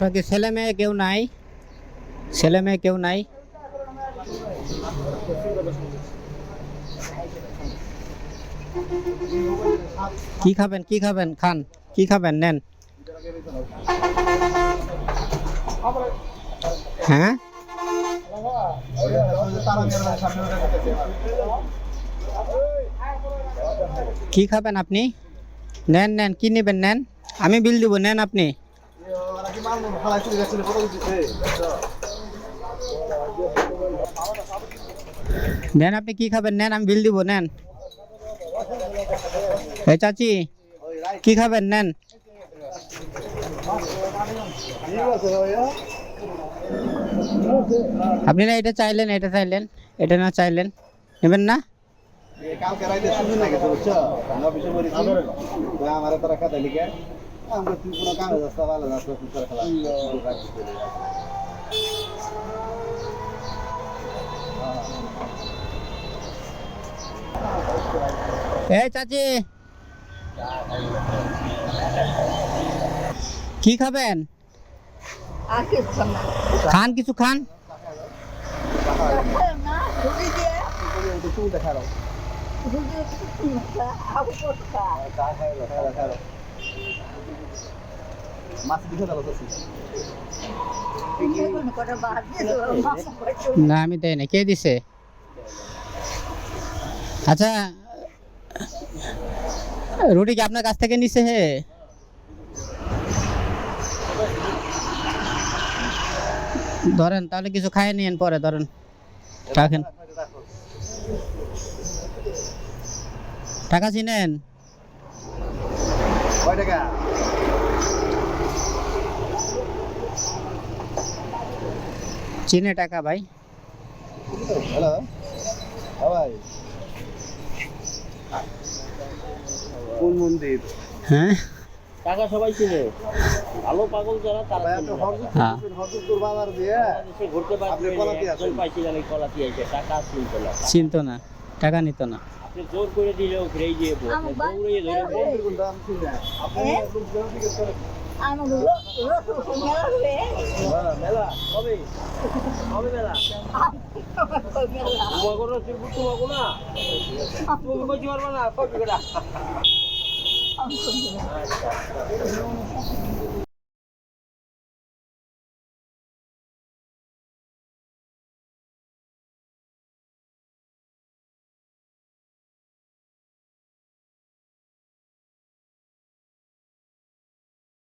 আপনার কি ছেলে মেয়ে কেউ নাই। ছেলে মেয়ে কেউ নাই। কি খাবেন কি খাবেন? খান, কি খাবেন? নেন। হ্যাঁ? কি খাবেন আপনি? নেন নেন, কি নেবেন, নেন? আমি বিল দিব, নেন আপনি। নেন আপনি কি খাবেন নেন আমি বিল দিব নেন এই চাচি কি খাবেন নেন আপনি না এটা চাইলেন এটা চাইলেন এটা না চাইলেন নেবেন না কালকে রাইতে শুনে না গেছে বুঝছ আমি অফিসে বলেছি আমার তারা খাতা লিখে আমরা তুই কোনো কামে যাচ্ছে ভালো যাচ্ছে তুই তারা খেলা এই চাচি কি খাবেন? খান কিছু খান। তুই দেখা রাও মাছ দিকে দাও তো না আমি দেই না কে দিছে? আচ্ছা রুটি কি আপনার কাছ থেকে নিছে হে? ধরেন তাহলে কিছু খাই নিয়েন পরে ধরেন। রাখেন টাকা চিনেন কয় টাকা? চিনে টাকা ভাই। হ্যালো ভাই কোন মন্দির? হ্যাঁ? টাকা সবাই চিনে। ভালো পাগল যারা তারা। হ্যাঁ। ঘুরতে পারবেন কলাতি এই টাকা চিনতে না। চিনতো না টাকা নিত না। আপনি জোর করে দিলেও ফিরেই দিয়ে দৌড়িয়ে ধরে যাবে। বল। আমি আপনি কবে? কবে মেলা? তোমাকে রসিদ তোমাকে না? তুমি কইতে পারবে না কবে করে।